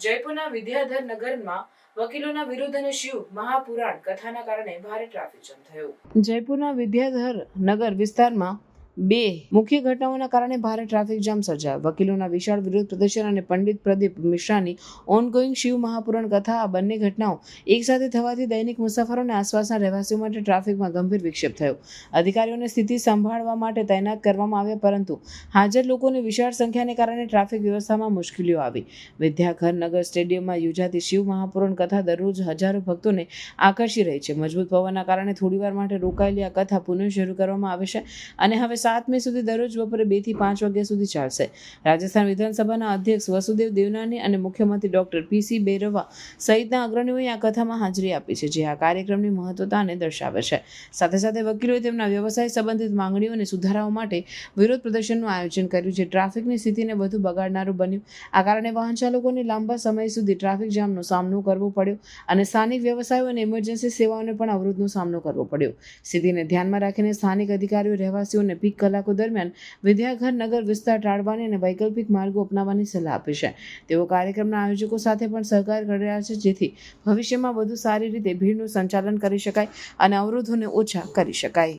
જયપુરના વિદ્યાધર નગરમાં વકીલોના વિરોધ અને શિવ મહાપુરાણ કથાના કારણે ભારે ટ્રાફિક જામ થયો. જયપુરના વિદ્યાધર નગર વિસ્તારમાં બે, મુખ્ય ઘટનાઓના કારણે ભારે ટ્રાફિક જામ સર્જાયો. વકીલોના વિશાળ વિરોધ પ્રદર્શન અને પંડિત પ્રદીપ મિશ્રાની ઓનગોઈંગ શિવ મહાપુરાણ કથા, આ બંને ઘટનાઓ એકસાથે થવાથી દૈનિક મુસાફરો અને આસપાસના રહેવાસીઓ માટે ટ્રાફિકમાં ગંભીર વિક્ષેપ થયો. અધિકારીઓને સ્થિતિ સંભાળવા માટે તૈનાત કરવામાં આવ્યા, પરંતુ હાજર લોકોની વિશાળ સંખ્યાને કારણે ટ્રાફિક વ્યવસ્થામાં મુશ્કેલીઓ આવી. વિદ્યાઘર નગર સ્ટેડિયમમાં યોજાતી શિવ મહાપુરાણ કથા દરરોજ હજારો ભક્તોને આકર્ષી રહી છે. મજબૂત પવનના કારણે થોડીવાર માટે રોકાયેલી આ કથા પુનઃ શરૂ કરવામાં આવે છે અને હવે સાત મે સુધી દરરોજ બપોરે બેથી પાંચ વાગ્યા સુધી ચાલશે. રાજસ્થાન વિધાનસભાના અધ્યક્ષ વસુદેવ દેવનાની અને મુખ્યમંત્રી ડોક્ટર પીસી બેરવા સહિતના અગ્રણીઓએ આ કથામાં હાજરી આપી છે, જે આ કાર્યક્રમની મહત્વતાને દર્શાવે છે. સાથે સાથે વકીલોએ તેમના વ્યવસાય સંબંધિત માંગણીઓ અને સુધારાઓ માટે વિરોધ પ્રદર્શનનું આયોજન કર્યું, જે ટ્રાફિકની સ્થિતિને વધુ બગાડનારું બન્યું. આ કારણે વાહન ચાલકોને લાંબા સમય સુધી ટ્રાફિક જામનો સામનો કરવો પડ્યો અને સ્થાનિક વ્યવસાયો અને ઇમરજન્સી સેવાઓને પણ અવરોધનો સામનો કરવો પડ્યો. સ્થિતિને ધ્યાનમાં રાખીને સ્થાનિક અધિકારીઓ રહેવાસીઓને પીક કલાકો દરમિયાન વિદ્યાઘર નગર વિસ્તાર ટાળવાની અને વૈકલ્પિક માર્ગો અપનાવવાની સલાહ આપી છે. તેઓ કાર્યક્રમના આયોજકો સાથે પણ સહકાર કરી રહ્યા છે, જેથી ભવિષ્યમાં વધુ સારી રીતે ભીડનું સંચાલન કરી શકાય અને અવરોધોને ઓછા કરી શકાય.